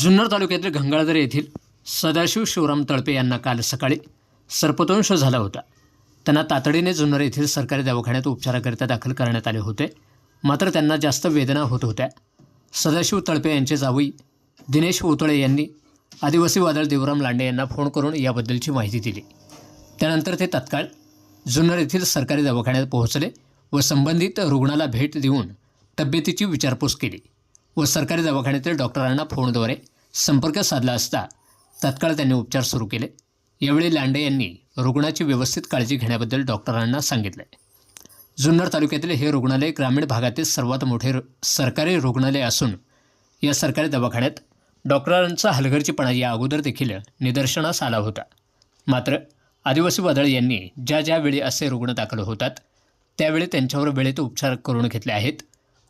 जुन्नर तालुक्यातील गंगाळदरे येथील सदाशिव शिवराम तळपे यांना काल सकाळी सर्पदंश झाला होता. त्यांना तातडीने जुन्नर येथील सरकारी दवाखान्यात उपचाराकरिता दाखल करण्यात आले होते. मात्र त्यांना जास्त वेदना होत होत्या. सदाशिव तळपे यांचे जावई दिनेश उतळे यांनी आदिवासी वादळ देवराम लांडे यांना फोन करून याबद्दलची माहिती दिली. त्यानंतर ते तत्काळ जुन्नर येथील सरकारी दवाखान्यात पोहोचले व संबंधित रुग्णाला भेट देऊन तब्येतीची विचारपूस केली. व सरकारी दवाखान्यातील डॉक्टरांना फोनद्वारे संपर्क साधला असता तत्काळ त्यांनी उपचार सुरू केले. यावेळी लांडे यांनी रुग्णाची व्यवस्थित काळजी घेण्याबद्दल डॉक्टरांना सांगितले. जुन्नर तालुक्यातील हे रुग्णालय ग्रामीण भागातील सर्वात मोठे रु- सरकारी रुग्णालय असून या सरकारी दवाखान्यात डॉक्टरांचा हलगर्जीपणा या अगोदर देखील निदर्शनास आला होता. मात्र आदिवासी वादळ यांनी ज्या ज्यावेळी असे रुग्ण दाखल होतात त्यावेळी त्यांच्यावर वेळेत उपचार करून घेतले आहेत.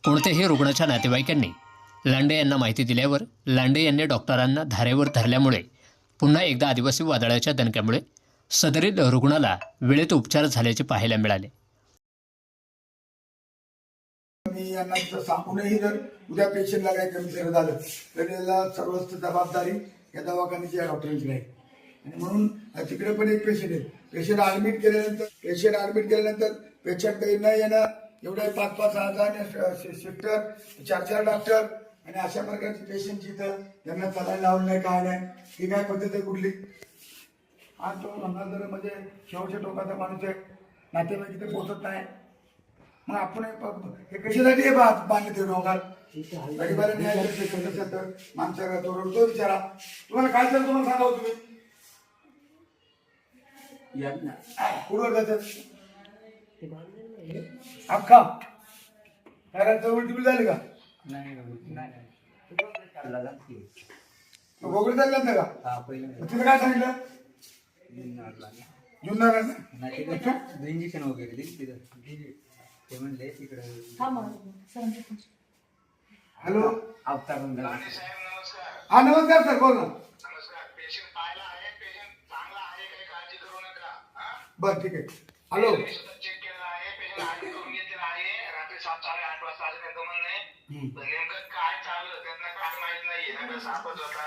कोणत्याही रुग्णाच्या नातेवाईकांनी लांडे यांना माहिती दिल्यावर लांडे यांनी डॉक्टरांना धारेवर धरल्यामुळे पुन्हा एकदा आदिवासी वादळाच्या दणक्यामुळे सदरील रुग्णाला वेळेत उपचार झाल्याचे पाहायला मिळाले. मी यांना सांगूनही जर उद्या पेशंटला काही कमी जर झालं तर याला सर्वच जबाबदारी या दवाखान्याची या डॉक्टरांची नाही आणि म्हणून तिकडे पण एक पेशंट आहे पेशंट ऍडमिट केल्यानंतर पेशंट ऍडमिट केल्यानंतर पेशंट काही न येणं एवढे पाच पाच हजार शिफ्टर चार चार डॉक्टर आणि अशा प्रकारची पेशंट इथं त्यांना चालायला लावलं नाही काय नाही. ही काय पद्धत आहे कुठली? आज तो जर म्हणजे शेवटच्या टोकाचा माणूस आहे. नातेवाईक इथे पोहोचत नाही. मग आपण हे कशासाठी हे बांधले ते डोंगर? गरीबाला न्याय तर. माणसाला तो रडतो विचारा तुम्हाला काय तर तुम्हाला सांगा हो तुम्ही? कुठवर जातात अख्खा. काय जवळ टिबी झाली का? वगैरे चाललं ना का? तिथं काय सांगितलं? जुन्नर इंजेक्शन वगैरे दिली तिथं? ते म्हणले तिकडे हॅलो. अवतार हा नमस्कार सर बोल ना. नमस्कार. पेशंट पाहिला आहे पेशंट चांगला आहे काही काळजी करू नका. हा? बर ठीक आहे. हॅलो. पण नेमकं काय चाललं त्यांना काय माहीत नाहीये. सापच होता.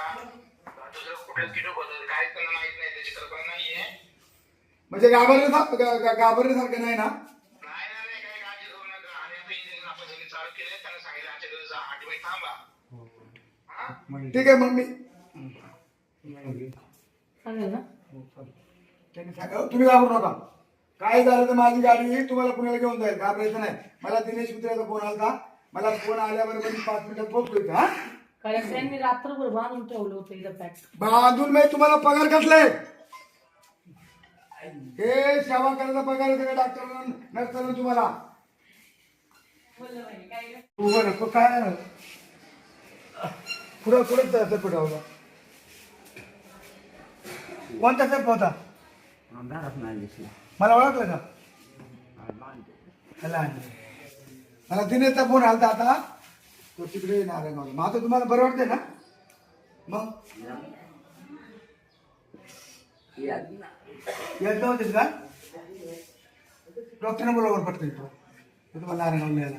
दुसरं कुठं किटो होतं काय त्यांना माहीत नाही त्याची कल्पना नाहीये. म्हणजे गा- घाबरण्यासारखं नाही ना? नाही नाही नाही काही काळजी करू नका. आणि आता इंजेक्शन आपण सगळी चालू केले त्यांना सांगितलं आजच्या दिवस आठ मिनिट थांबा. हा. ठीक आहे मग मी त्यांनी सांगा तुम्ही घाबरू नका. काय झालं तर माझी गाडी येईल तुम्हाला पुण्याला घेऊन जाईल. घाबरायचं नाही. मला दिनेश मित्राचा फोन आला मला फोन आल्याबरोबर मी पाच मिनिटात पोहोचतोय हा कारण त्यांनी रात्रभर बांधून ठेवलं होतं इथं पॅक. बांधून मी तुम्हाला पगार कसलाय हे सेवा करायचा पगार आहे सगळ्या डॉक्टरांना तुम्हाला? तो काय? पुढं पुढं सर्प होता कोणता सर्प होता नाही मला ओळखलं का? मला आणलं. मला दिनेशचा फोन आलता आता. तो तिकडे येणार आहे मला. मग आता तुम्हाला बरं वाटतंय ना? मग? येत नव्हते का? डॉक्टरने बरोबर येतो तो. तुम्हाला नारायण यायला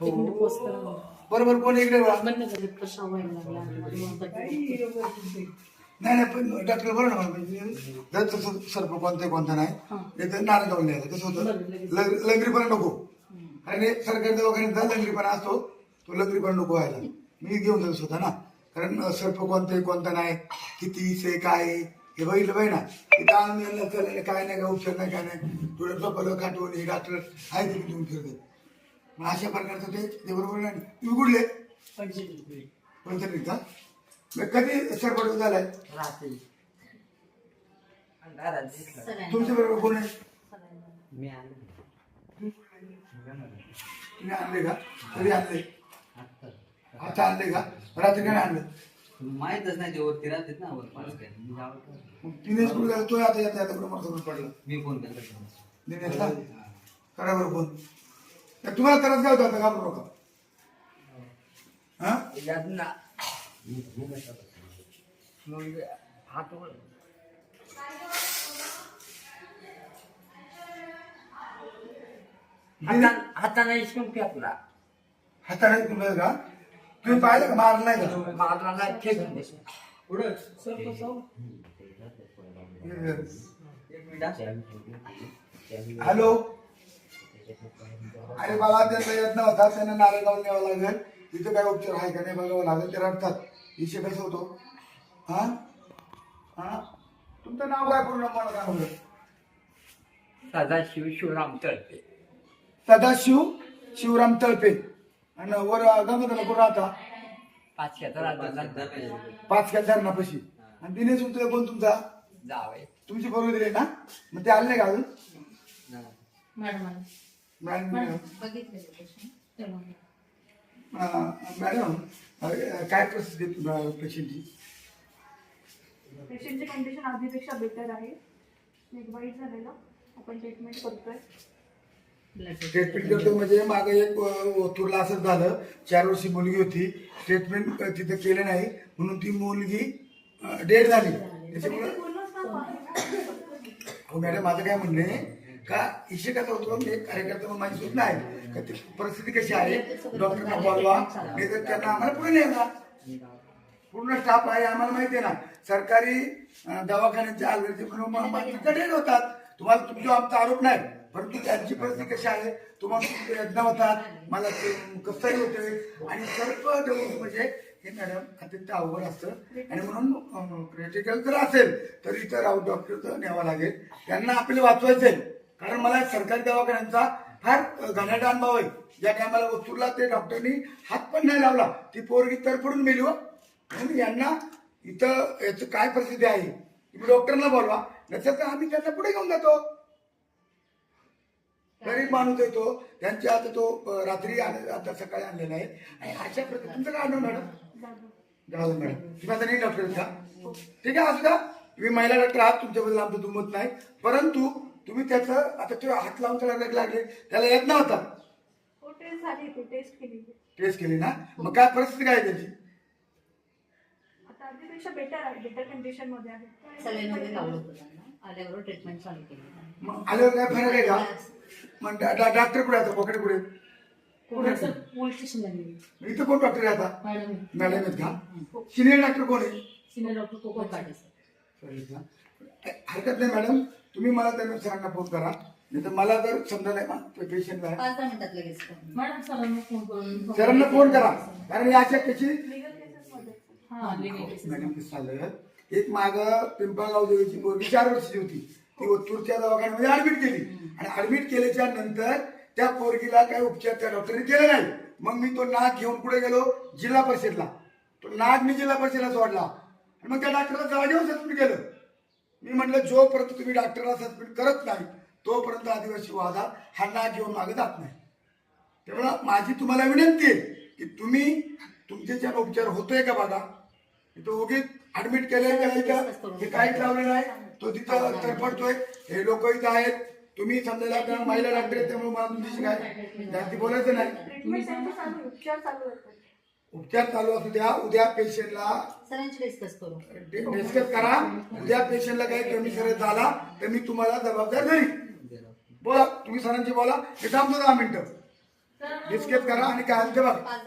तिकडे पोस्ट करा बरोबर कोण इकडे नाही नाही पण डॉक्टर बरोबर ना तसं सर्प कोणतं कोणतं नाही येतं नारायण यायला कसं होतं? लंग- लंगरीपणा नको. कारण हे सरकारी दवाखान्यात जा लंगरीपणा असतो तो लंगरीपणा नको व्हायला. मी घेऊन जाऊ स्वतः ना. कारण सर्प कोणतं कोणतं नाही. किती से काय हे बघितलं पाहिजे ना. तिथं आणून यांना चाललेलं काय नाही का उपचार नाही काय नाही. थोडं झोपलं काटवून हे डॉक्टर आहे तिथे घेऊन फिरते मग अशा प्रकारचं ते ते बरोबर नाही. तुम्ही कुठले? का मग कधी सरपट झालाय? तुमच्या बरोबर कोण आहे? मी आलो. तुम्ही आणले का? कधी आणले. आता आणले का? रात्री काय आणलं. माहीतच नाही ते वरती राहतात ना वर पाच काय. मी जावं का? मग दिनेश कुठे गेला तो आता येता येता बरोबर समोर पडला. मी फोन केला दिनेशला करा बरं फोन. तर तुम्हाला त्रास काय होता आता? घाबरू नका. हा? मग हात वर हातान हाताने शिंपी आपला हाताने तुम्हाला का? तुम्ही पाहिलं का? मारलं नाही का? मारला नाही फेकून दे. पुढं एक मिनिट हा. हॅलो? अरे बाबा त्यांचा यत्न होता त्यांना नारायणगाव न्यावं लागेल. तिथे काय उपचार आहे का नाही बघावं लागेल. ते रडतात. विषय कसं होतो? हा? हा? तुमचं नाव काय पूर्ण? मला काय म्हणलं सदाशिव शिवराम तळपे. सदाशिव शिवराम तळपे. आणि वर गंगाधरला कुठं राहता? पाचशेचा राजा पाच का धरणापाशी. आणि दिनेश उतरे कोण तुमचा? जावे तुमची बरोबर दिले ना? मग ते आले नाही का अजून? मॅडम. मॅडम काय परिस्थिती पेशंटची पेशंटची कंडिशन आधीपेक्षा बेटर आहे. नेक वाईट झालेलं. आपण ट्रीटमेंट करतोय. ट्रीटमेंट करतो म्हणजे मागे एक ओतूरला असंच झालं चार वर्षी मुलगी होती. ट्रीटमेंट तिथं केलं नाही. म्हणून ती मुलगी डेड झाली. त्याच्यामुळे हो मॅडम माझं काय म्हणणं का इशे कसं होतो मी एक कार्यकर्ता म्हणून माझी सूचना आहे का ती परिस्थिती कशी आहे? डॉक्टरना बोलवा नाही तर त्यांना आम्हाला पुढे नाही पूर्ण स्टाफ आहे आम्हाला माहिती आहे ना. सरकारी अं, दवाखान्याचे अलगर्जी म्हणून होतात. तुम्हाला तुमचा आमचा आरोप नाही. परंतु त्यांची परिस्थिती कशी आहे? तुम्हाला यज्ञ होतात. मला ते कसंही होते आणि सर्व डेव्हलप म्हणजे हे मॅडम अत्यंत अवघड असतं. आणि म्हणून क्रिटिकल जर असेल तर इथं राहू डॉक्टर न्यावं लागेल. त्यांना आपले वाचवायचे कारण मला सरकारी दवाखान्यांचा फार घाण्याचा अनुभव आहे. ज्या टायमाला वस्तूला ते डॉक्टरनी हात पण नाही लावला. ती पोरगी तरफडून मेली हो. म्हणून यांना इथं याचं काय परिस्थिती आहे? तुम्ही डॉक्टरला बोलवा. नसेल तर आम्ही त्यांना पुढे घेऊन जातो. माणूस येतो त्यांच्या आता तो रात्री आण- आता सकाळी आणलेला आहे आणि अशा प्रकारे तुमचं काय आणलं मॅडम? जाधव मॅडम. तुम्ही आता नाही डॉक्टर का ठीक आहे असू द्या. तुम्ही महिला डॉक्टर आहात तुमच्याबद्दल आमचं दुमत नाही. परंतु तुम्ही त्याचं आता ते हात लावून त्याला लागले. त्याला येत नव्हता. हो टेस्ट झाली ती टेस्ट केली टेस्ट केली ना? मग काय परिस्थिती काय आहे त्याची? आता आधीपेक्षा बेटर आहे बेटर कंडिशनमध्ये आहे. वगैरे लावलं होतं आल्यावर ट्रीटमेंट चालू केली. मग आल्यावर काय फरक आहे का? मग डा- डा- डॉक्टर कुठे आता? पकडे कुठे? सर पोलीस स्टेशनला गेले. इथं कोण डॉक्टर आहे आता? मॅडम मॅडम आहेत का? सिनियर डॉक्टर कोण आहे? Senior doctor Kokan Patil sir. चालेल का? हरकत नाही मॅडम. तुम्ही मला त्या सरांना फोन करा. नाही तर मला जर समजा नाही पेशंटला आहे पाच दहा मिनिटात लगेच करून. मॅडम सरांना फोन करून सरांना फोन करा. कारण या अशा कशी हा लिगल केसेस मॅडम कसं झालं एक माग पिंपळगाव देवीची पोरगी चार वर्षाची होती. ती ओतूरच्या दवाखान्यामध्ये ऍडमिट केली आणि ऍडमिट केल्याच्यानंतर त्या पोरगीला काही उपचार त्या डॉक्टरने केले नाही. मग मी तो नाग घेऊन पुढे गेलो जिल्हा परिषदला. तो नाग मी जिल्हा परिषदला सोडला. आणि मग त्या डॉक्टरला जागेवर सस्पेंड केलं. मी म्हटलं जोपर्यंत तुम्ही डॉक्टरला सस्पेंड करत नाही तोपर्यंत आदिवासी वादा हा नाग घेऊन मागे जात नाही. त्यामुळं माझी तुम्हाला विनंती आहे की तुम्ही तुमचे ज्या उपचार होतोय का बघा इथं उगीच ऍडमिट केलंय का इथं हे काहीच लावलं नाही. तो तिथं तरफडतोय हे लोक इथं आहेत. तुम्ही समजायला आपल्याला महिला डॉक्टर आहेत त्यामुळे मला तुमच्याशी काय जास्ती बोलायचं नाही. उपचार चालू आहेत. उपचार चालू असू द्या उद्या पेशंटला सरांची डिस्कस करू. डिस्कस करा. उद्या पेशंटला काही कमी करत झाला तर मी तुम्हाला जबाबदार धरी बोला तुम्ही सरांची बोला. हे थांबतो दहा मिनिटं. डिस्कस करा आणि काय असेल ते बघा.